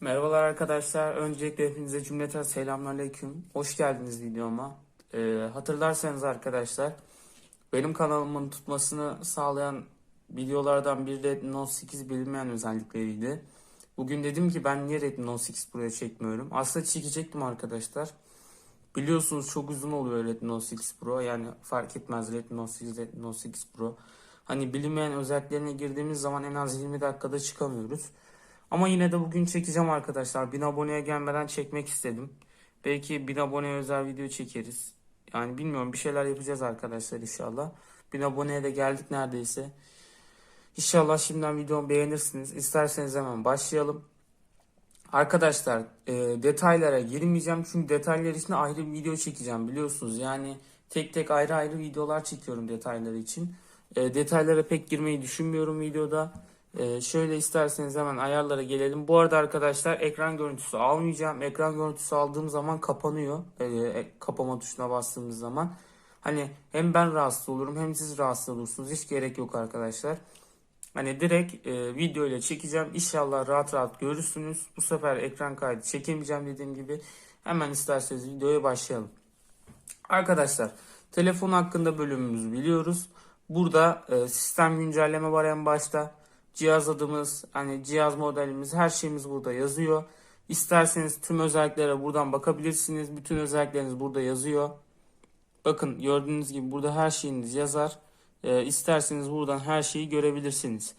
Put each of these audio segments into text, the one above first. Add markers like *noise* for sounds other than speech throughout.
Merhabalar arkadaşlar. Öncelikle hepinize cümleten selamünaleyküm. Hoş geldiniz videoma. Ee, hatırlarsanız arkadaşlar benim kanalımın tutmasını sağlayan videolardan biri Redmi Note 8 bilinmeyen özellikleriydi. Bugün dedim ki ben niye Redmi Note 8 Pro'ya çekmiyorum. Aslında çekecektim arkadaşlar. Biliyorsunuz çok uzun oluyor Redmi Note 8 Pro. Yani fark etmez Redmi Note 8, Redmi Note 8 Pro. Hani bilinmeyen özelliklerine girdiğimiz zaman en az 20 dakikada çıkamıyoruz. Ama yine de bugün çekeceğim arkadaşlar. 1000 aboneye gelmeden çekmek istedim. Belki 1000 aboneye özel video çekeriz. Yani bilmiyorum bir şeyler yapacağız arkadaşlar inşallah. 1000 aboneye de geldik neredeyse. İnşallah şimdiden videomu beğenirsiniz. İsterseniz hemen başlayalım. Arkadaşlar e, detaylara girmeyeceğim çünkü detaylar için ayrı bir video çekeceğim biliyorsunuz. Yani tek tek ayrı ayrı videolar çekiyorum detaylar için. E, detaylara pek girmeyi düşünmüyorum videoda. E, şöyle isterseniz hemen ayarlara gelelim. Bu arada arkadaşlar ekran görüntüsü almayacağım. Ekran görüntüsü aldığım zaman kapanıyor. E, e, kapama tuşuna bastığımız zaman. Hani hem ben rahatsız olurum hem siz rahatsız olursunuz. Hiç gerek yok arkadaşlar. Hani direkt e, video ile çekeceğim. İnşallah rahat rahat görürsünüz. Bu sefer ekran kaydı çekemeyeceğim dediğim gibi. Hemen isterseniz videoya başlayalım. Arkadaşlar telefon hakkında bölümümüzü biliyoruz. Burada e, sistem güncelleme var en başta. Cihaz adımız, hani cihaz modelimiz, her şeyimiz burada yazıyor. İsterseniz tüm özelliklere buradan bakabilirsiniz. Bütün özellikleriniz burada yazıyor. Bakın gördüğünüz gibi burada her şeyiniz yazar. E, isterseniz buradan her şeyi görebilirsiniz.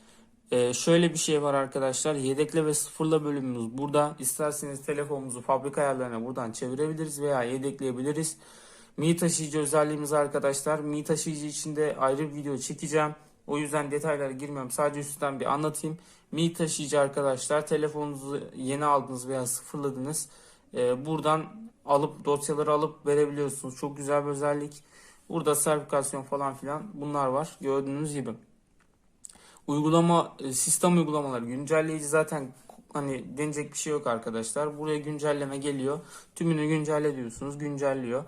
E, şöyle bir şey var arkadaşlar. Yedekle ve sıfırla bölümümüz burada. İsterseniz telefonumuzu fabrika ayarlarına buradan çevirebiliriz veya yedekleyebiliriz. Mi taşıyıcı özelliğimiz arkadaşlar. Mi taşıyıcı için de ayrı bir video çekeceğim. O yüzden detaylara girmiyorum. Sadece üstten bir anlatayım. Mi taşıyıcı arkadaşlar telefonunuzu yeni aldınız veya sıfırladınız. Ee, buradan alıp dosyaları alıp verebiliyorsunuz. Çok güzel bir özellik. Burada sertifikasyon falan filan bunlar var. Gördüğünüz gibi. Uygulama e, sistem uygulamaları güncelleyici zaten hani denecek bir şey yok arkadaşlar. Buraya güncelleme geliyor. Tümünü güncelle diyorsunuz. Güncelliyor.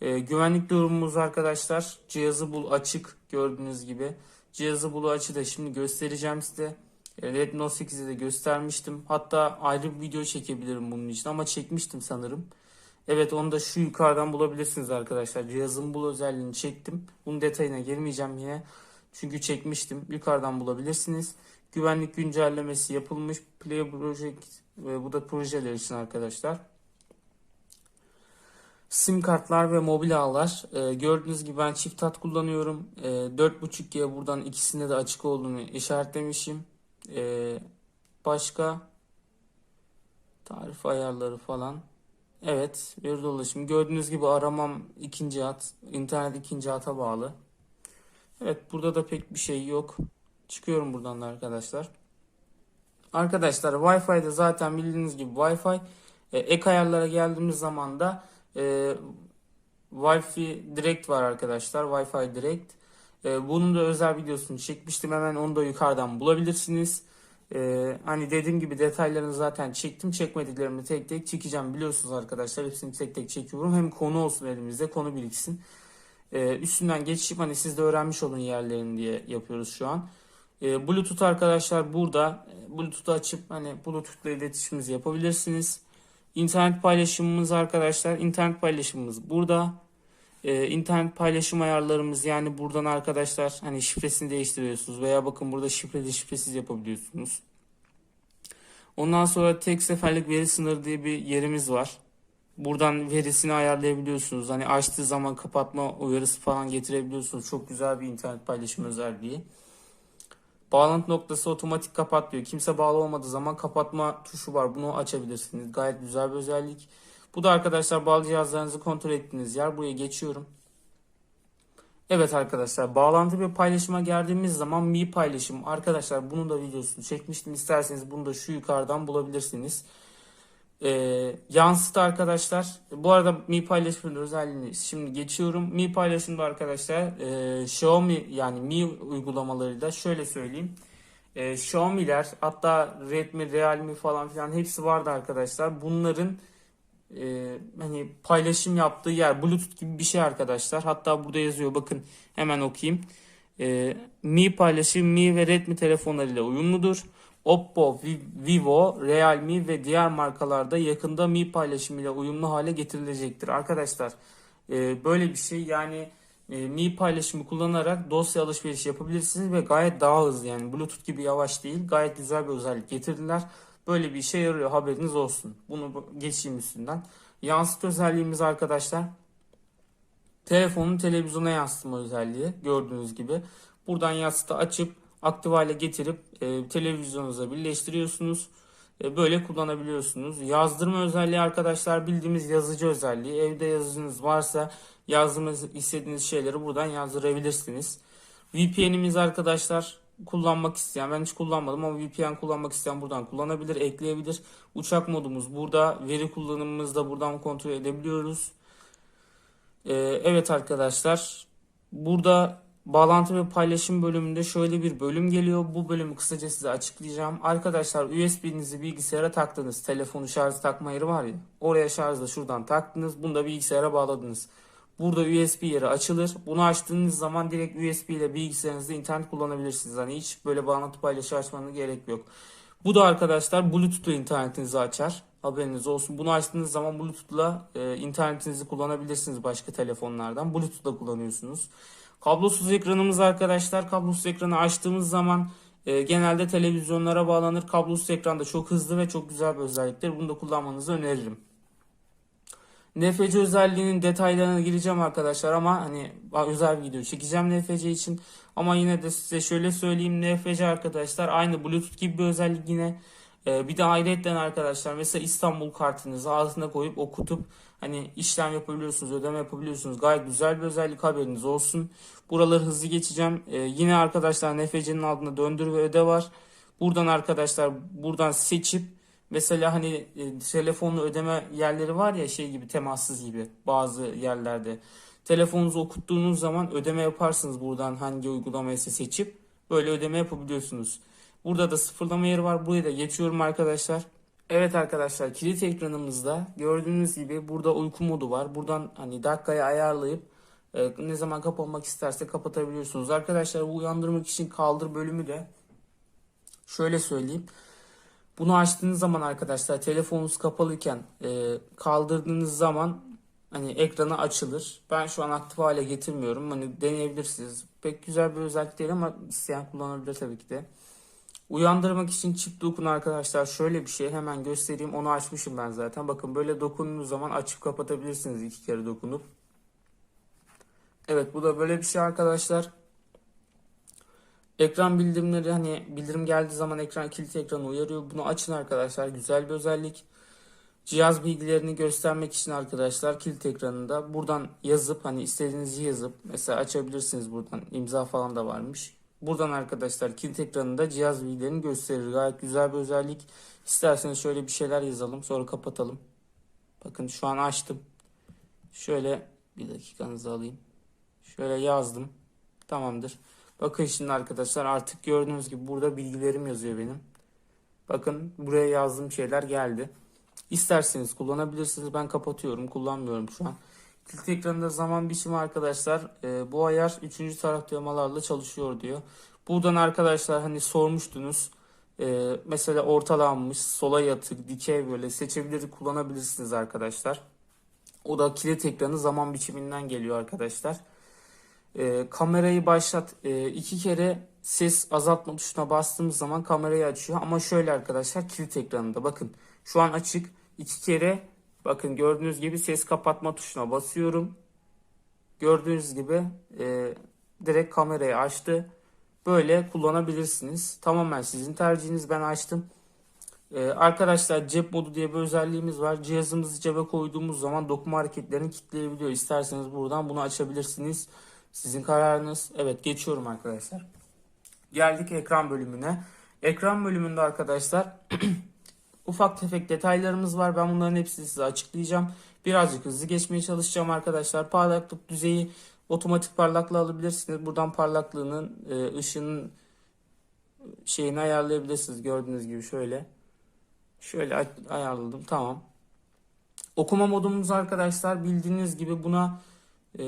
Ee, güvenlik durumumuz arkadaşlar. Cihazı bul açık gördüğünüz gibi. Cihazı bulu açı da şimdi göstereceğim size. E, Redmi Note 8'de de göstermiştim. Hatta ayrı bir video çekebilirim bunun için ama çekmiştim sanırım. Evet onu da şu yukarıdan bulabilirsiniz arkadaşlar. Cihazın bul özelliğini çektim. Bunun detayına girmeyeceğim yine. Çünkü çekmiştim. Yukarıdan bulabilirsiniz. Güvenlik güncellemesi yapılmış. Play Project ve bu da projeler için arkadaşlar. Sim kartlar ve mobil ağlar. Ee, gördüğünüz gibi ben çift hat kullanıyorum. Ee, 4.5G buradan ikisinde de açık olduğunu işaretlemişim. Ee, başka tarif ayarları falan. Evet, bir dolaşım. Gördüğünüz gibi aramam ikinci hat, internet ikinci hata bağlı. Evet, burada da pek bir şey yok. Çıkıyorum buradan da arkadaşlar. Arkadaşlar Wi-Fi'de zaten bildiğiniz gibi Wi-Fi e, ek ayarlara geldiğimiz zaman da e, Wi-Fi Direct var arkadaşlar. Wi-Fi Direct. E, bunun da özel videosunu çekmiştim. Hemen onu da yukarıdan bulabilirsiniz. E, hani dediğim gibi detaylarını zaten çektim. Çekmediklerimi tek tek çekeceğim. Biliyorsunuz arkadaşlar hepsini tek tek çekiyorum. Hem konu olsun elimizde. Konu biriksin. E, üstünden geçip hani siz de öğrenmiş olun yerlerini diye yapıyoruz şu an. E, Bluetooth arkadaşlar burada. Bluetooth'u açıp hani Bluetooth'la iletişimimizi yapabilirsiniz. İnternet paylaşımımız arkadaşlar. internet paylaşımımız burada. Ee, internet paylaşım ayarlarımız yani buradan arkadaşlar hani şifresini değiştiriyorsunuz veya bakın burada şifreli şifresiz yapabiliyorsunuz. Ondan sonra tek seferlik veri sınırı diye bir yerimiz var. Buradan verisini ayarlayabiliyorsunuz. Hani açtığı zaman kapatma uyarısı falan getirebiliyorsunuz. Çok güzel bir internet paylaşım özelliği. Bağlantı noktası otomatik kapat diyor. Kimse bağlı olmadığı zaman kapatma tuşu var. Bunu açabilirsiniz. Gayet güzel bir özellik. Bu da arkadaşlar bağlı cihazlarınızı kontrol ettiğiniz yer. Buraya geçiyorum. Evet arkadaşlar bağlantı ve paylaşıma geldiğimiz zaman Mi paylaşım. Arkadaşlar bunun da videosunu çekmiştim. İsterseniz bunu da şu yukarıdan bulabilirsiniz. Ee, yansıtı arkadaşlar. Bu arada Mi paylaşımın özelliğini şimdi geçiyorum. Mi paylaşımda arkadaşlar e, Xiaomi yani Mi uygulamaları da şöyle söyleyeyim. E, Xiaomi'ler hatta Redmi, Realme falan filan hepsi vardı arkadaşlar. Bunların e, hani paylaşım yaptığı yer Bluetooth gibi bir şey arkadaşlar. Hatta burada yazıyor bakın hemen okuyayım. E, Mi paylaşım Mi ve Redmi telefonlarıyla uyumludur. Oppo, Vi- Vivo, Realme ve diğer markalarda yakında Mi paylaşımıyla uyumlu hale getirilecektir. Arkadaşlar e, böyle bir şey yani e, Mi paylaşımı kullanarak dosya alışverişi yapabilirsiniz ve gayet daha hızlı yani Bluetooth gibi yavaş değil gayet güzel bir özellik getirdiler. Böyle bir işe yarıyor haberiniz olsun. Bunu bu- geçeyim üstünden. Yansıt özelliğimiz arkadaşlar telefonun televizyona yansıtma özelliği gördüğünüz gibi. Buradan yansıtı açıp aktif hale getirip e, televizyonunuza birleştiriyorsunuz. E, böyle kullanabiliyorsunuz. Yazdırma özelliği arkadaşlar bildiğimiz yazıcı özelliği. Evde yazıcınız varsa yazdırmak istediğiniz şeyleri buradan yazdırabilirsiniz. VPN'imiz arkadaşlar kullanmak isteyen ben hiç kullanmadım ama VPN kullanmak isteyen buradan kullanabilir, ekleyebilir. Uçak modumuz burada. Veri kullanımımızı da buradan kontrol edebiliyoruz. Ee, evet arkadaşlar burada bağlantı ve paylaşım bölümünde şöyle bir bölüm geliyor. Bu bölümü kısaca size açıklayacağım. Arkadaşlar USB'nizi bilgisayara taktınız. Telefonu şarj takma yeri var ya. Oraya şarjla şuradan taktınız. Bunu da bilgisayara bağladınız. Burada USB yeri açılır. Bunu açtığınız zaman direkt USB ile bilgisayarınızda internet kullanabilirsiniz. Hani hiç böyle bağlantı paylaşı açmanız gerek yok. Bu da arkadaşlar Bluetooth'la internetinizi açar. Haberiniz olsun. Bunu açtığınız zaman Bluetooth'la e, internetinizi kullanabilirsiniz başka telefonlardan. Bluetooth'la kullanıyorsunuz. Kablosuz ekranımız arkadaşlar. Kablosuz ekranı açtığımız zaman e, genelde televizyonlara bağlanır. Kablosuz ekranda çok hızlı ve çok güzel bir özelliktir. Bunu da kullanmanızı öneririm. NFC özelliğinin detaylarına gireceğim arkadaşlar ama hani özel bir video çekeceğim NFC için. Ama yine de size şöyle söyleyeyim NFC arkadaşlar aynı Bluetooth gibi bir özellik yine. Ee, bir de ayrıyetten arkadaşlar mesela İstanbul kartınızı ağzına koyup okutup hani işlem yapabiliyorsunuz, ödeme yapabiliyorsunuz. Gayet güzel bir özellik haberiniz olsun. Buraları hızlı geçeceğim. Ee, yine arkadaşlar NFC'nin altında döndür ve öde var. Buradan arkadaşlar buradan seçip Mesela hani e, telefonla ödeme yerleri var ya şey gibi temassız gibi bazı yerlerde. Telefonunuzu okuttuğunuz zaman ödeme yaparsınız buradan hangi uygulamayı seçip böyle ödeme yapabiliyorsunuz. Burada da sıfırlama yeri var. Buraya da geçiyorum arkadaşlar. Evet arkadaşlar kilit ekranımızda gördüğünüz gibi burada uyku modu var. Buradan hani dakikaya ayarlayıp e, ne zaman kapanmak isterse kapatabiliyorsunuz. Arkadaşlar bu uyandırmak için kaldır bölümü de şöyle söyleyeyim. Bunu açtığınız zaman arkadaşlar telefonunuz kapalıyken e, kaldırdığınız zaman hani ekranı açılır. Ben şu an aktif hale getirmiyorum. Hani deneyebilirsiniz. Pek güzel bir özellik değil ama isteyen kullanabilir tabii ki de. Uyandırmak için çift dokun arkadaşlar şöyle bir şey hemen göstereyim. Onu açmışım ben zaten. Bakın böyle dokunduğunuz zaman açıp kapatabilirsiniz iki kere dokunup. Evet bu da böyle bir şey arkadaşlar. Ekran bildirimleri hani bildirim geldiği zaman ekran kilit ekranı uyarıyor. Bunu açın arkadaşlar. Güzel bir özellik. Cihaz bilgilerini göstermek için arkadaşlar kilit ekranında buradan yazıp hani istediğinizi yazıp mesela açabilirsiniz buradan imza falan da varmış. Buradan arkadaşlar kilit ekranında cihaz bilgilerini gösterir. Gayet güzel bir özellik. İsterseniz şöyle bir şeyler yazalım sonra kapatalım. Bakın şu an açtım. Şöyle bir dakikanızı alayım. Şöyle yazdım. Tamamdır. Bakın şimdi arkadaşlar artık gördüğünüz gibi burada bilgilerim yazıyor benim. Bakın buraya yazdığım şeyler geldi. İsterseniz kullanabilirsiniz. Ben kapatıyorum. Kullanmıyorum şu an. Kilit ekranında zaman biçimi arkadaşlar e, bu ayar 3. taraf temalarla çalışıyor diyor. Buradan arkadaşlar hani sormuştunuz. E, mesela ortalanmış, sola yatık, dikey böyle seçebilir kullanabilirsiniz arkadaşlar. O da kilit ekranı zaman biçiminden geliyor arkadaşlar. E, kamerayı başlat e, iki kere ses azaltma tuşuna bastığımız zaman kamerayı açıyor. Ama şöyle arkadaşlar kilit ekranında bakın şu an açık iki kere bakın gördüğünüz gibi ses kapatma tuşuna basıyorum. Gördüğünüz gibi e, direkt kamerayı açtı. Böyle kullanabilirsiniz. Tamamen sizin tercihiniz. Ben açtım. Ee, arkadaşlar cep modu diye bir özelliğimiz var. Cihazımızı cebe koyduğumuz zaman dokuma hareketlerini kilitleyebiliyor. İsterseniz buradan bunu açabilirsiniz. Sizin kararınız. Evet geçiyorum arkadaşlar. Geldik ekran bölümüne. Ekran bölümünde arkadaşlar *clears throat* ufak tefek detaylarımız var. Ben bunların hepsini size açıklayacağım. Birazcık hızlı geçmeye çalışacağım arkadaşlar. Parlaklık düzeyi otomatik parlaklığı alabilirsiniz. Buradan parlaklığının e, ışığının şeyini ayarlayabilirsiniz. Gördüğünüz gibi şöyle. Şöyle ay- ayarladım. Tamam. Okuma modumuz arkadaşlar bildiğiniz gibi buna e,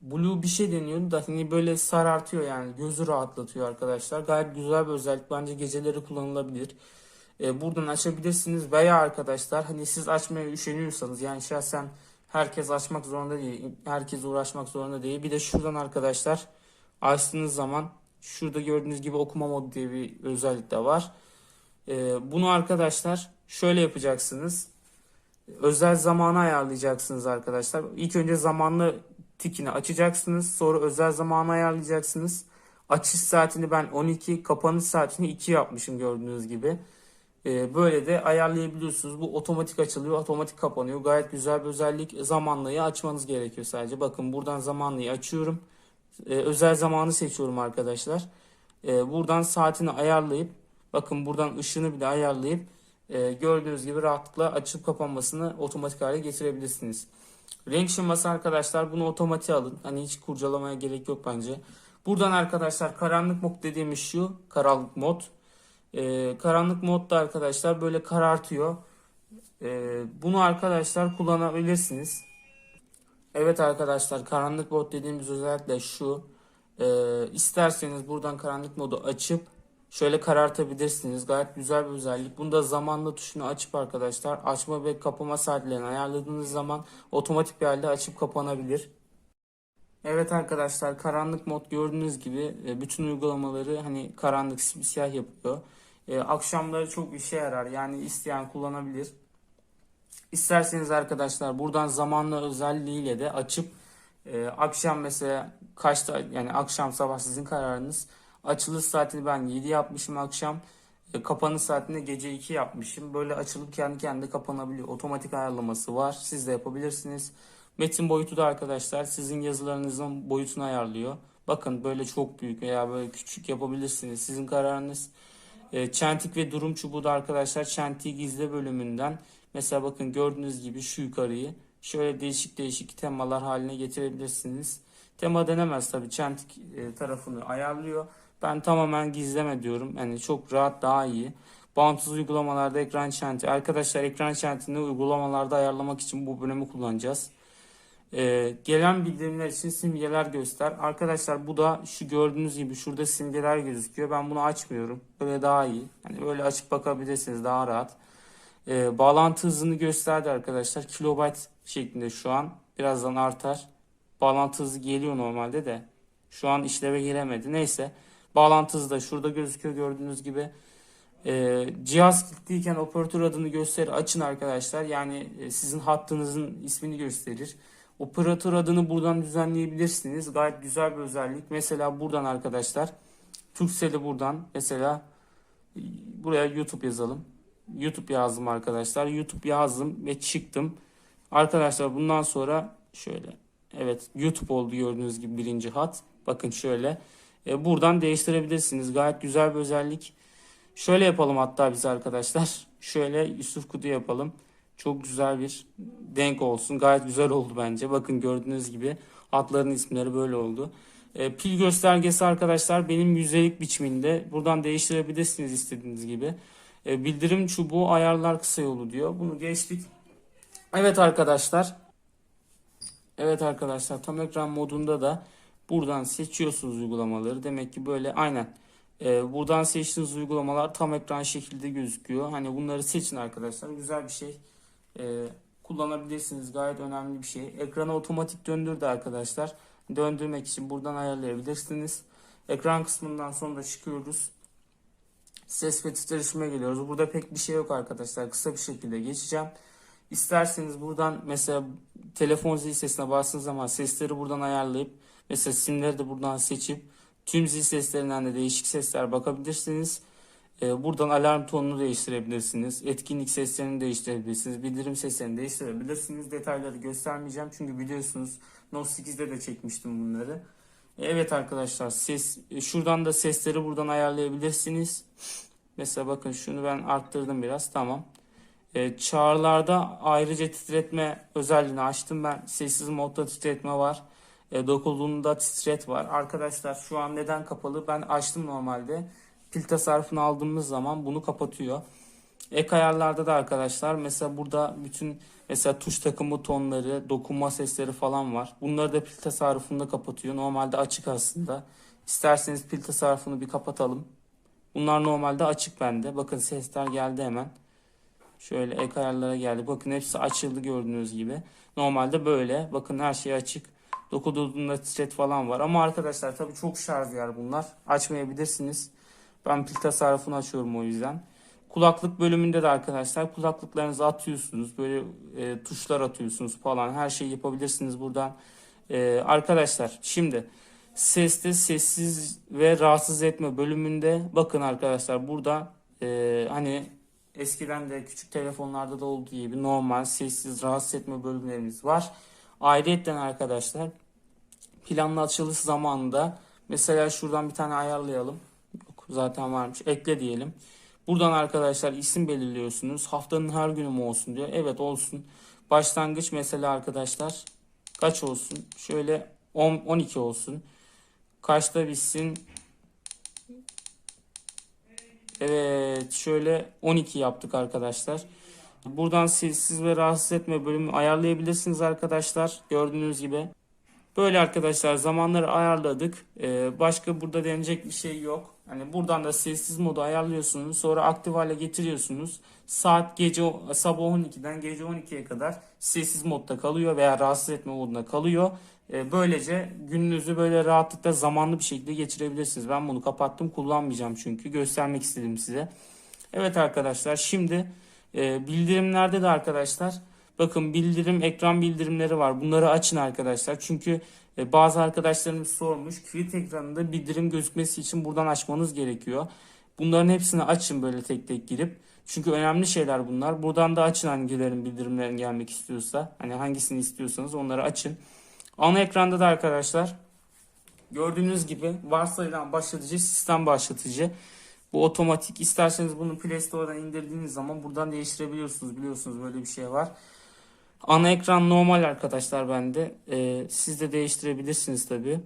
Blue bir şey deniyordu da hani böyle sarartıyor yani gözü rahatlatıyor arkadaşlar. Gayet güzel bir özellik. Bence geceleri kullanılabilir. E, buradan açabilirsiniz veya arkadaşlar hani siz açmaya üşeniyorsanız yani şahsen herkes açmak zorunda değil. Herkes uğraşmak zorunda değil. Bir de şuradan arkadaşlar açtığınız zaman şurada gördüğünüz gibi okuma modu diye bir özellik de var. E, bunu arkadaşlar şöyle yapacaksınız. Özel zamanı ayarlayacaksınız arkadaşlar. İlk önce zamanlı tikini açacaksınız. Sonra özel zamanı ayarlayacaksınız. Açış saatini ben 12, kapanış saatini 2 yapmışım gördüğünüz gibi. Ee, böyle de ayarlayabiliyorsunuz. Bu otomatik açılıyor, otomatik kapanıyor. Gayet güzel bir özellik. Zamanlıyı açmanız gerekiyor sadece. Bakın buradan zamanlıyı açıyorum. Ee, özel zamanı seçiyorum arkadaşlar. Ee, buradan saatini ayarlayıp, bakın buradan ışığını bile ayarlayıp e, gördüğünüz gibi rahatlıkla açıp kapanmasını otomatik hale getirebilirsiniz. Renk şeması arkadaşlar bunu otomatiğe alın. Hani hiç kurcalamaya gerek yok bence. Buradan arkadaşlar karanlık mod dediğimiz şu. Karanlık mod. Ee, karanlık modda arkadaşlar böyle karartıyor. Ee, bunu arkadaşlar kullanabilirsiniz. Evet arkadaşlar karanlık mod dediğimiz özellikle şu. Ee, isterseniz buradan karanlık modu açıp şöyle karartabilirsiniz. Gayet güzel bir özellik. Bunda zamanlı tuşunu açıp arkadaşlar açma ve kapama saatlerini ayarladığınız zaman otomatik bir halde açıp kapanabilir. Evet arkadaşlar karanlık mod gördüğünüz gibi e, bütün uygulamaları hani karanlık siyah yapıyor. E, akşamları çok işe yarar yani isteyen kullanabilir. İsterseniz arkadaşlar buradan zamanlı özelliğiyle de açıp e, akşam mesela kaçta yani akşam sabah sizin kararınız. Açılış saatini ben 7 yapmışım akşam. E, kapanış saatini gece 2 yapmışım. Böyle açılıp kendi kendine kapanabiliyor. Otomatik ayarlaması var. Siz de yapabilirsiniz. Metin boyutu da arkadaşlar sizin yazılarınızın boyutunu ayarlıyor. Bakın böyle çok büyük veya böyle küçük yapabilirsiniz. Sizin kararınız. E, çentik ve durum çubuğu da arkadaşlar çentiği gizle bölümünden mesela bakın gördüğünüz gibi şu yukarıyı şöyle değişik değişik temalar haline getirebilirsiniz. Tema denemez tabi çentik e, tarafını ayarlıyor. Ben tamamen gizleme diyorum. Yani çok rahat daha iyi. Bağımsız uygulamalarda ekran çenti. Arkadaşlar ekran çentini uygulamalarda ayarlamak için bu bölümü kullanacağız. Ee, gelen bildirimler için simgeler göster. Arkadaşlar bu da şu gördüğünüz gibi şurada simgeler gözüküyor. Ben bunu açmıyorum. Böyle daha iyi. Yani böyle açıp bakabilirsiniz daha rahat. Ee, bağlantı hızını gösterdi arkadaşlar. Kilobayt şeklinde şu an. Birazdan artar. Bağlantı hızı geliyor normalde de. Şu an işleve giremedi. Neyse. Bağlantı hızı da şurada gözüküyor gördüğünüz gibi. Ee, cihaz kilitliyken operatör adını gösterir açın arkadaşlar. Yani e, sizin hattınızın ismini gösterir. Operatör adını buradan düzenleyebilirsiniz. Gayet güzel bir özellik. Mesela buradan arkadaşlar Turkcell'i buradan mesela e, buraya YouTube yazalım. YouTube yazdım arkadaşlar. YouTube yazdım ve çıktım. Arkadaşlar bundan sonra şöyle evet YouTube oldu gördüğünüz gibi birinci hat. Bakın şöyle. E, buradan değiştirebilirsiniz. Gayet güzel bir özellik. Şöyle yapalım hatta biz arkadaşlar. Şöyle Yusuf Kutu yapalım. Çok güzel bir denk olsun. Gayet güzel oldu bence. Bakın gördüğünüz gibi hatların isimleri böyle oldu. E, pil göstergesi arkadaşlar benim yüzdelik biçiminde. Buradan değiştirebilirsiniz istediğiniz gibi. E, bildirim çubuğu ayarlar kısa yolu diyor. Bunu geçtik. Evet arkadaşlar. Evet arkadaşlar tam ekran modunda da buradan seçiyorsunuz uygulamaları. Demek ki böyle aynen. Ee, buradan seçtiğiniz uygulamalar tam ekran şekilde gözüküyor. Hani bunları seçin arkadaşlar. Güzel bir şey. Ee, kullanabilirsiniz. Gayet önemli bir şey. Ekranı otomatik döndürdü arkadaşlar. Döndürmek için buradan ayarlayabilirsiniz. Ekran kısmından sonra çıkıyoruz. Ses ve titreşime geliyoruz. Burada pek bir şey yok arkadaşlar. Kısa bir şekilde geçeceğim. İsterseniz buradan mesela telefon zil sesine bastığınız zaman sesleri buradan ayarlayıp mesela simleri de buradan seçip tüm zil seslerinden de değişik sesler bakabilirsiniz. Ee, buradan alarm tonunu değiştirebilirsiniz. Etkinlik seslerini değiştirebilirsiniz. Bildirim seslerini değiştirebilirsiniz. Detayları göstermeyeceğim çünkü biliyorsunuz Note 8'de de çekmiştim bunları. Evet arkadaşlar ses şuradan da sesleri buradan ayarlayabilirsiniz. Mesela bakın şunu ben arttırdım biraz tamam. E, çağrılarda ayrıca titretme özelliğini açtım ben. Sessiz modda titretme var. E, dokunduğunda titret var. Arkadaşlar şu an neden kapalı? Ben açtım normalde. Pil tasarrufunu aldığımız zaman bunu kapatıyor. Ek ayarlarda da arkadaşlar mesela burada bütün mesela tuş takımı tonları, dokunma sesleri falan var. Bunları da pil tasarrufunda kapatıyor. Normalde açık aslında. İsterseniz pil tasarrufunu bir kapatalım. Bunlar normalde açık bende. Bakın sesler geldi hemen. Şöyle ek ayarlara geldi. Bakın hepsi açıldı gördüğünüz gibi. Normalde böyle. Bakın her şey açık. Dokunduğunda titret falan var. Ama arkadaşlar tabii çok şarj yer bunlar. Açmayabilirsiniz. Ben pil tasarrufunu açıyorum o yüzden. Kulaklık bölümünde de arkadaşlar kulaklıklarınızı atıyorsunuz. Böyle e, tuşlar atıyorsunuz falan. Her şeyi yapabilirsiniz buradan. E, arkadaşlar şimdi seste sessiz ve rahatsız etme bölümünde bakın arkadaşlar burada e, hani eskiden de küçük telefonlarda da olduğu gibi normal sessiz rahatsız etme bölümlerimiz var. Ayrıca arkadaşlar planlı açılış zamanında mesela şuradan bir tane ayarlayalım. Zaten varmış. Ekle diyelim. Buradan arkadaşlar isim belirliyorsunuz. Haftanın her günü mü olsun diyor. Evet olsun. Başlangıç mesela arkadaşlar kaç olsun? Şöyle 10 12 olsun. Kaçta bitsin? Evet şöyle 12 yaptık arkadaşlar. Buradan sessiz ve rahatsız etme bölümü ayarlayabilirsiniz arkadaşlar. Gördüğünüz gibi. Böyle arkadaşlar zamanları ayarladık. Ee, başka burada denecek bir şey yok. Hani buradan da sessiz modu ayarlıyorsunuz. Sonra aktif hale getiriyorsunuz. Saat gece sabah 12'den gece 12'ye kadar sessiz modda kalıyor veya rahatsız etme modunda kalıyor. Ee, böylece gününüzü böyle rahatlıkla zamanlı bir şekilde geçirebilirsiniz. Ben bunu kapattım kullanmayacağım çünkü göstermek istedim size. Evet arkadaşlar şimdi e, bildirimlerde de arkadaşlar bakın bildirim ekran bildirimleri var. Bunları açın arkadaşlar. Çünkü e, bazı arkadaşlarımız sormuş. Kilit ekranında bildirim gözükmesi için buradan açmanız gerekiyor. Bunların hepsini açın böyle tek tek girip. Çünkü önemli şeyler bunlar. Buradan da açın hangilerin bildirimlerin gelmek istiyorsa. Hani hangisini istiyorsanız onları açın. Ana ekranda da arkadaşlar gördüğünüz gibi varsayılan başlatıcı sistem başlatıcı. Bu otomatik. İsterseniz bunu Play Store'dan indirdiğiniz zaman buradan değiştirebiliyorsunuz. Biliyorsunuz böyle bir şey var. Ana ekran normal arkadaşlar bende. Ee, siz de değiştirebilirsiniz tabi.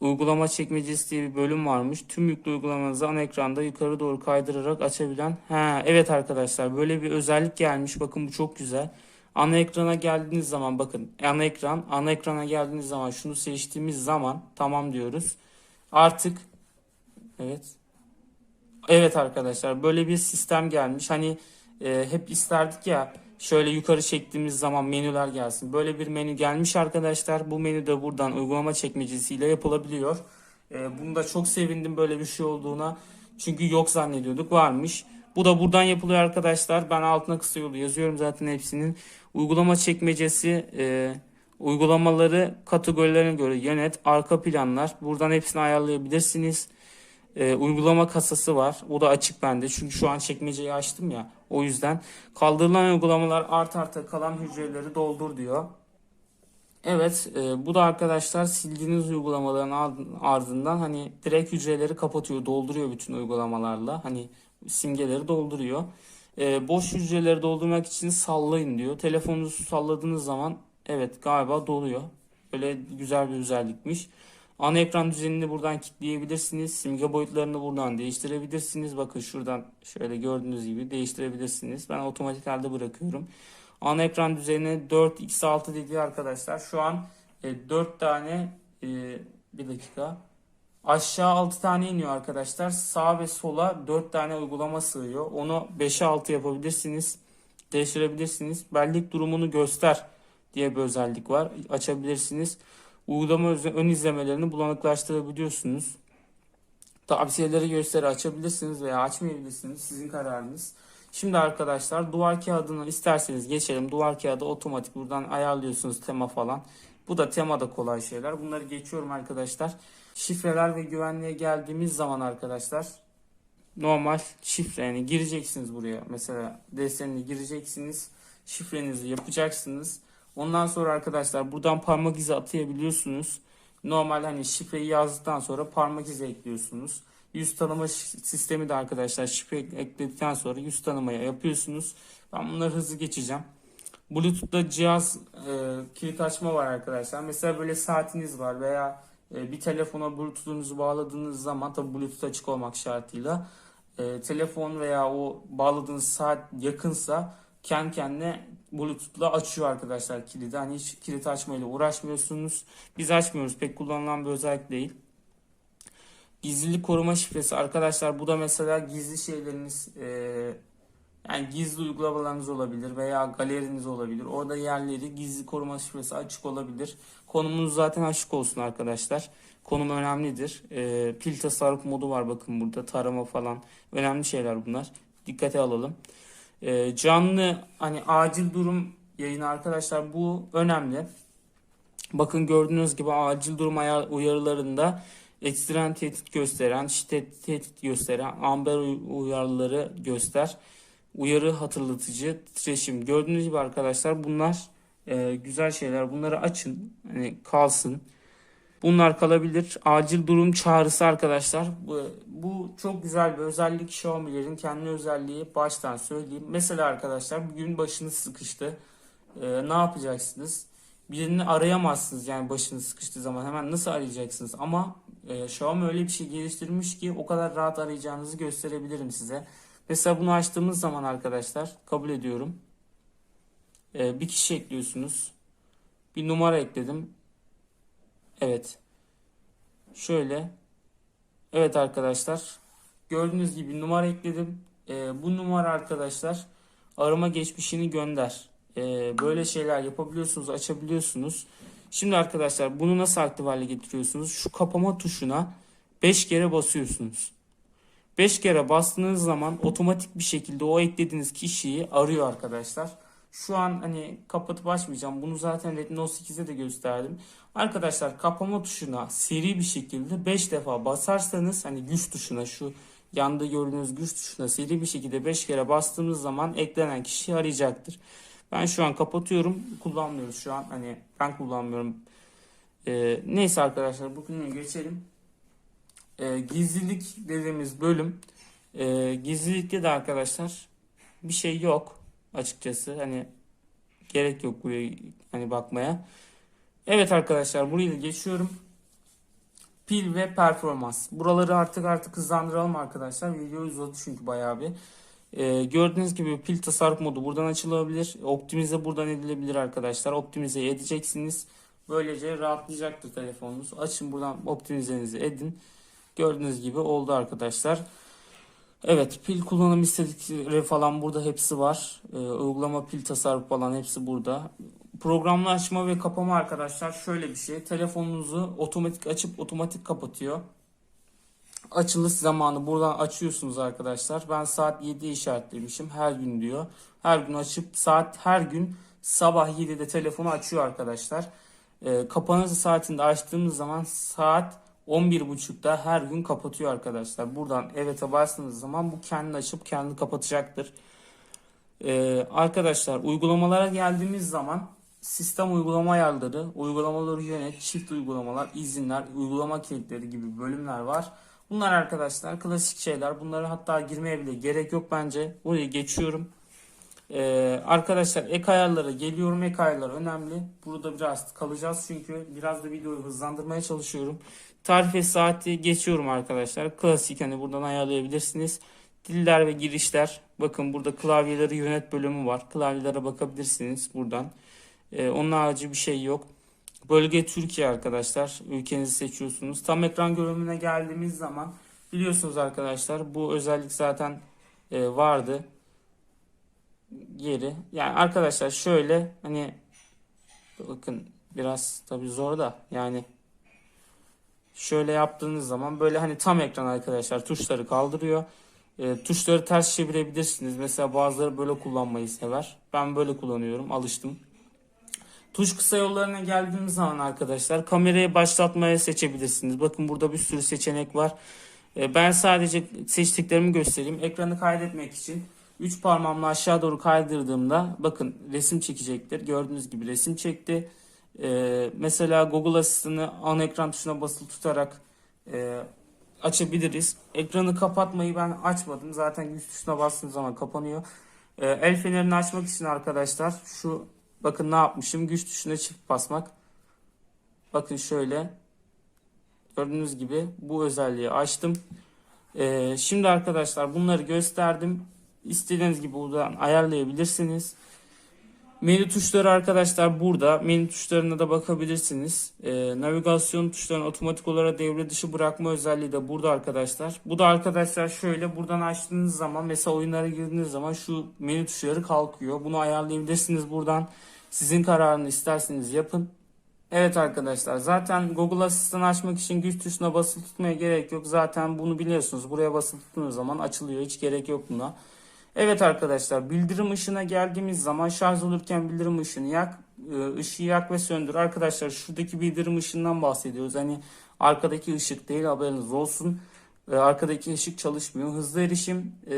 Uygulama çekmecesi diye bir bölüm varmış. Tüm yüklü uygulamanızı ana ekranda yukarı doğru kaydırarak açabilen. Ha, evet arkadaşlar böyle bir özellik gelmiş. Bakın bu çok güzel. Ana ekrana geldiğiniz zaman bakın ana ekran ana ekrana geldiğiniz zaman şunu seçtiğimiz zaman tamam diyoruz. Artık evet Evet arkadaşlar böyle bir sistem gelmiş. Hani e, hep isterdik ya şöyle yukarı çektiğimiz zaman menüler gelsin. Böyle bir menü gelmiş arkadaşlar. Bu menü de buradan uygulama çekmecesiyle yapılabiliyor. E, bunu da çok sevindim böyle bir şey olduğuna. Çünkü yok zannediyorduk varmış. Bu da buradan yapılıyor arkadaşlar. Ben altına kısa yolu yazıyorum zaten hepsinin. Uygulama çekmecesi e, uygulamaları kategorilerine göre yönet. Arka planlar. Buradan hepsini ayarlayabilirsiniz. E, uygulama kasası var. O da açık bende. Çünkü şu an çekmeceyi açtım ya. O yüzden kaldırılan uygulamalar art arta kalan hücreleri doldur diyor. Evet, e, bu da arkadaşlar sildiğiniz uygulamaların ardından hani direkt hücreleri kapatıyor, dolduruyor bütün uygulamalarla. Hani simgeleri dolduruyor. E, boş hücreleri doldurmak için sallayın diyor. Telefonunuzu salladığınız zaman evet galiba doluyor. Böyle güzel bir özellikmiş. Ana ekran düzenini buradan kilitleyebilirsiniz. Simge boyutlarını buradan değiştirebilirsiniz. Bakın şuradan şöyle gördüğünüz gibi değiştirebilirsiniz. Ben otomatik halde bırakıyorum. Ana ekran düzeni 4x6 dediği arkadaşlar. Şu an e, 4 tane e, bir dakika. Aşağı 6 tane iniyor arkadaşlar. Sağ ve sola 4 tane uygulama sığıyor. Onu 5'e 6 yapabilirsiniz. Değiştirebilirsiniz. Bellik durumunu göster diye bir özellik var. Açabilirsiniz. Uygulama ön izlemelerini bulanıklaştırabiliyorsunuz. Tavsiyeleri gösteri açabilirsiniz veya açmayabilirsiniz. Sizin kararınız. Şimdi arkadaşlar duvar kağıdını isterseniz geçelim. Duvar kağıdı otomatik buradan ayarlıyorsunuz tema falan. Bu da temada kolay şeyler. Bunları geçiyorum arkadaşlar. Şifreler ve güvenliğe geldiğimiz zaman arkadaşlar normal şifre yani gireceksiniz buraya. Mesela desenini gireceksiniz. Şifrenizi yapacaksınız. Ondan sonra arkadaşlar buradan parmak izi atayabiliyorsunuz. Normal hani şifreyi yazdıktan sonra parmak izi ekliyorsunuz. Yüz tanıma sistemi de arkadaşlar şifre ekledikten sonra yüz tanımaya yapıyorsunuz. Ben bunları hızlı geçeceğim. Bluetooth'ta cihaz e, kilit açma var arkadaşlar. Mesela böyle saatiniz var veya e, bir telefona Bluetooth'unuzu bağladığınız zaman tabi Bluetooth açık olmak şartıyla e, telefon veya o bağladığınız saat yakınsa kendi kendine Bluetooth'la açıyor arkadaşlar kilidi. Hani hiç kilit açmayla uğraşmıyorsunuz. Biz açmıyoruz. Pek kullanılan bir özellik değil. Gizlilik koruma şifresi arkadaşlar bu da mesela gizli şeyleriniz e, yani gizli uygulamalarınız olabilir veya galeriniz olabilir. Orada yerleri gizli koruma şifresi açık olabilir. Konumunuz zaten açık olsun arkadaşlar. Konum önemlidir. E, pil tasarruf modu var bakın burada. Tarama falan. Önemli şeyler bunlar. Dikkate alalım. E, canlı hani acil durum yayını arkadaşlar bu önemli. Bakın gördüğünüz gibi acil durum uyarılarında ekstrem tehdit gösteren, şiddet tehdit gösteren, amber uy- uyarıları göster, uyarı hatırlatıcı, titreşim. Gördüğünüz gibi arkadaşlar bunlar e, güzel şeyler. Bunları açın, hani kalsın. Bunlar kalabilir. Acil durum çağrısı arkadaşlar. Bu, bu çok güzel bir özellik Xiaomi'lerin kendi özelliği baştan söyleyeyim. Mesela arkadaşlar bugün başınız sıkıştı. E, ne yapacaksınız? Birini arayamazsınız yani başınız sıkıştığı zaman hemen nasıl arayacaksınız? Ama e, Xiaomi öyle bir şey geliştirmiş ki o kadar rahat arayacağınızı gösterebilirim size. Mesela bunu açtığımız zaman arkadaşlar kabul ediyorum. E, bir kişi ekliyorsunuz. Bir numara ekledim. Evet. Şöyle. Evet arkadaşlar. Gördüğünüz gibi numara ekledim. E, bu numara arkadaşlar arama geçmişini gönder. E, böyle şeyler yapabiliyorsunuz, açabiliyorsunuz. Şimdi arkadaşlar bunu nasıl aktif hale getiriyorsunuz? Şu kapama tuşuna 5 kere basıyorsunuz. 5 kere bastığınız zaman otomatik bir şekilde o eklediğiniz kişiyi arıyor arkadaşlar. Şu an hani kapatıp açmayacağım. Bunu zaten Redmi Note 8'de de gösterdim. Arkadaşlar kapama tuşuna seri bir şekilde 5 defa basarsanız hani güç tuşuna şu yanda gördüğünüz güç tuşuna seri bir şekilde 5 kere bastığımız zaman eklenen kişi arayacaktır. Ben şu an kapatıyorum. Kullanmıyoruz şu an. Hani ben kullanmıyorum. Ee, neyse arkadaşlar bugün geçelim. Ee, gizlilik dediğimiz bölüm. Ee, gizlilikte de arkadaşlar bir şey yok açıkçası. Hani gerek yok buraya hani bakmaya. Evet arkadaşlar burayı da geçiyorum. Pil ve performans. Buraları artık artık hızlandıralım arkadaşlar. Video uzadı çünkü bayağı bir. Ee, gördüğünüz gibi pil tasarruf modu buradan açılabilir. Optimize buradan edilebilir arkadaşlar. Optimize edeceksiniz. Böylece rahatlayacaktır telefonunuz. Açın buradan optimizenizi edin. Gördüğünüz gibi oldu arkadaşlar. Evet pil kullanım istedikleri falan burada hepsi var. Ee, uygulama pil tasarruf falan hepsi burada. Programlı açma ve kapama arkadaşlar şöyle bir şey. Telefonunuzu otomatik açıp otomatik kapatıyor. Açılış zamanı buradan açıyorsunuz arkadaşlar. Ben saat 7 işaretlemişim. Her gün diyor. Her gün açıp saat her gün sabah 7'de telefonu açıyor arkadaşlar. Ee, kapanış saatinde açtığımız zaman saat 11.30'da her gün kapatıyor arkadaşlar. Buradan evet'e bastığınız zaman bu kendini açıp kendini kapatacaktır. Ee, arkadaşlar uygulamalara geldiğimiz zaman sistem uygulama ayarları, uygulamaları yönet, çift uygulamalar, izinler, uygulama kilitleri gibi bölümler var. Bunlar arkadaşlar klasik şeyler. Bunları hatta girmeye bile gerek yok bence. Burayı geçiyorum. Ee, arkadaşlar ek ayarlara geliyorum. Ek ayarlar önemli. Burada biraz kalacağız çünkü biraz da videoyu hızlandırmaya çalışıyorum. Tarife saati geçiyorum arkadaşlar. Klasik hani buradan ayarlayabilirsiniz. Diller ve girişler. Bakın burada klavyeleri yönet bölümü var. Klavyelere bakabilirsiniz buradan. Ee, onun harici bir şey yok. Bölge Türkiye arkadaşlar. Ülkenizi seçiyorsunuz. Tam ekran görünümüne geldiğimiz zaman biliyorsunuz arkadaşlar bu özellik zaten e, vardı. Geri. Yani arkadaşlar şöyle hani bakın biraz tabi zor da yani şöyle yaptığınız zaman böyle hani tam ekran arkadaşlar tuşları kaldırıyor. E, tuşları ters çevirebilirsiniz. Mesela bazıları böyle kullanmayı sever. Ben böyle kullanıyorum. Alıştım. Tuş kısa yollarına geldiğimiz zaman arkadaşlar kamerayı başlatmaya seçebilirsiniz. Bakın burada bir sürü seçenek var. E, Ben sadece seçtiklerimi göstereyim. Ekranı kaydetmek için 3 parmağımla aşağı doğru kaydırdığımda bakın resim çekecektir. Gördüğünüz gibi resim çekti. E, mesela Google Asistan'ı ana ekran tuşuna basılı tutarak e, açabiliriz. Ekranı kapatmayı ben açmadım. Zaten yüz tuşuna bastığım zaman kapanıyor. E, el fenerini açmak için arkadaşlar şu bakın ne yapmışım. Güç tuşuna çift basmak. Bakın şöyle. Gördüğünüz gibi bu özelliği açtım. Ee, şimdi arkadaşlar bunları gösterdim. İstediğiniz gibi buradan ayarlayabilirsiniz. Menü tuşları arkadaşlar burada. Menü tuşlarına da bakabilirsiniz. Ee, navigasyon tuşlarını otomatik olarak devre dışı bırakma özelliği de burada arkadaşlar. Bu da arkadaşlar şöyle buradan açtığınız zaman mesela oyunlara girdiğiniz zaman şu menü tuşları kalkıyor. Bunu ayarlayabilirsiniz buradan. Sizin kararını isterseniz yapın. Evet arkadaşlar zaten Google Asistan açmak için güç tuşuna basılı tutmaya gerek yok. Zaten bunu biliyorsunuz. Buraya basılı tuttuğunuz zaman açılıyor. Hiç gerek yok buna. Evet arkadaşlar bildirim ışığına geldiğimiz zaman şarj olurken bildirim ışığını yak, e, ışığı yak ve söndür. Arkadaşlar şuradaki bildirim ışığından bahsediyoruz. Hani arkadaki ışık değil haberiniz olsun. E, Arkadaki ışık çalışmıyor. Hızlı erişim, e,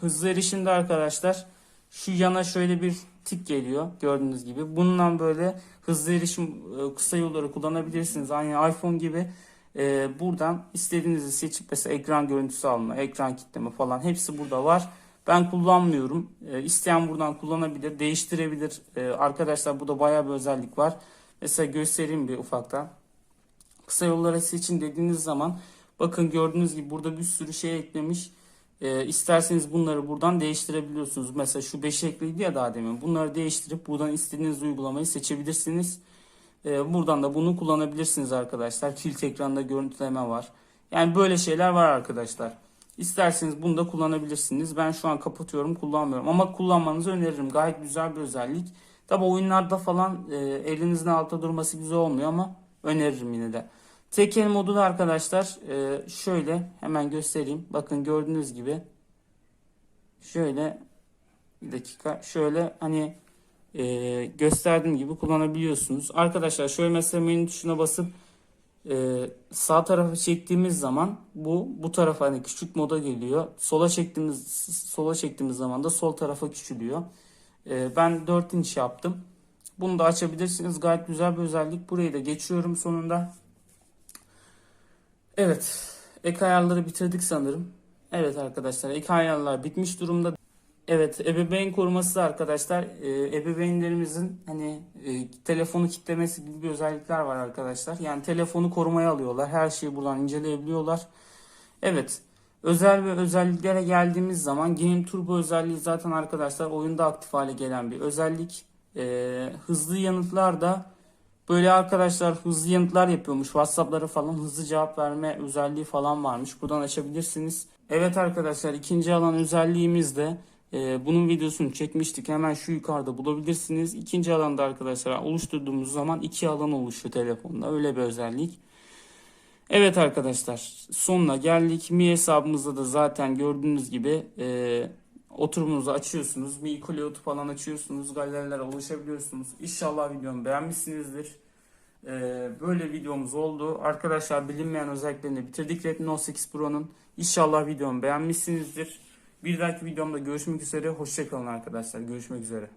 hızlı erişimde arkadaşlar şu yana şöyle bir tik geliyor gördüğünüz gibi. Bundan böyle hızlı erişim kısa yolları kullanabilirsiniz. Aynı iPhone gibi. Buradan istediğinizi seçip mesela ekran görüntüsü alma, ekran kitleme falan hepsi burada var. Ben kullanmıyorum. E, isteyen buradan kullanabilir, değiştirebilir. E, arkadaşlar burada bayağı bir özellik var. Mesela göstereyim bir ufaktan. Kısa yollara seçin dediğiniz zaman bakın gördüğünüz gibi burada bir sürü şey eklemiş. E, isterseniz bunları buradan değiştirebiliyorsunuz. Mesela şu 5 ekliydi ya daha demin. Bunları değiştirip buradan istediğiniz uygulamayı seçebilirsiniz. Buradan da bunu kullanabilirsiniz arkadaşlar. Kilit ekranda görüntüleme var. Yani böyle şeyler var arkadaşlar. İsterseniz bunu da kullanabilirsiniz. Ben şu an kapatıyorum kullanmıyorum. Ama kullanmanızı öneririm. Gayet güzel bir özellik. Tabi oyunlarda falan e, elinizin altta durması güzel olmuyor ama öneririm yine de. Tek el modu da arkadaşlar e, şöyle hemen göstereyim. Bakın gördüğünüz gibi şöyle bir dakika şöyle hani e, gösterdiğim gibi kullanabiliyorsunuz. Arkadaşlar şöyle mesela menü tuşuna basıp e, sağ tarafa çektiğimiz zaman bu bu tarafa hani küçük moda geliyor. Sola çektiğimiz sola çektiğimiz zaman da sol tarafa küçülüyor. E, ben 4 inç yaptım. Bunu da açabilirsiniz. Gayet güzel bir özellik. Burayı da geçiyorum sonunda. Evet. Ek ayarları bitirdik sanırım. Evet arkadaşlar ek ayarlar bitmiş durumda. Evet ebeveyn koruması da arkadaşlar e, ebeveynlerimizin hani e, telefonu kitlemesi gibi bir özellikler var arkadaşlar. Yani telefonu korumaya alıyorlar. Her şeyi buradan inceleyebiliyorlar. Evet özel ve özelliklere geldiğimiz zaman Game Turbo özelliği zaten arkadaşlar oyunda aktif hale gelen bir özellik. E, hızlı yanıtlar da böyle arkadaşlar hızlı yanıtlar yapıyormuş. WhatsApp'lara falan hızlı cevap verme özelliği falan varmış. Buradan açabilirsiniz. Evet arkadaşlar ikinci alan özelliğimiz de ee, bunun videosunu çekmiştik. Hemen şu yukarıda bulabilirsiniz. İkinci alanda arkadaşlar oluşturduğumuz zaman iki alan oluşuyor telefonda. Öyle bir özellik. Evet arkadaşlar sonuna geldik. Mi hesabımızda da zaten gördüğünüz gibi e, oturumunuzu açıyorsunuz. Mi Cloud falan açıyorsunuz. Galerilere ulaşabiliyorsunuz. İnşallah videomu beğenmişsinizdir. E, böyle videomuz oldu. Arkadaşlar bilinmeyen özelliklerini bitirdik Redmi Note 8 Pro'nun. İnşallah videomu beğenmişsinizdir. Bir dahaki videomda görüşmek üzere. Hoşçakalın arkadaşlar. Görüşmek üzere.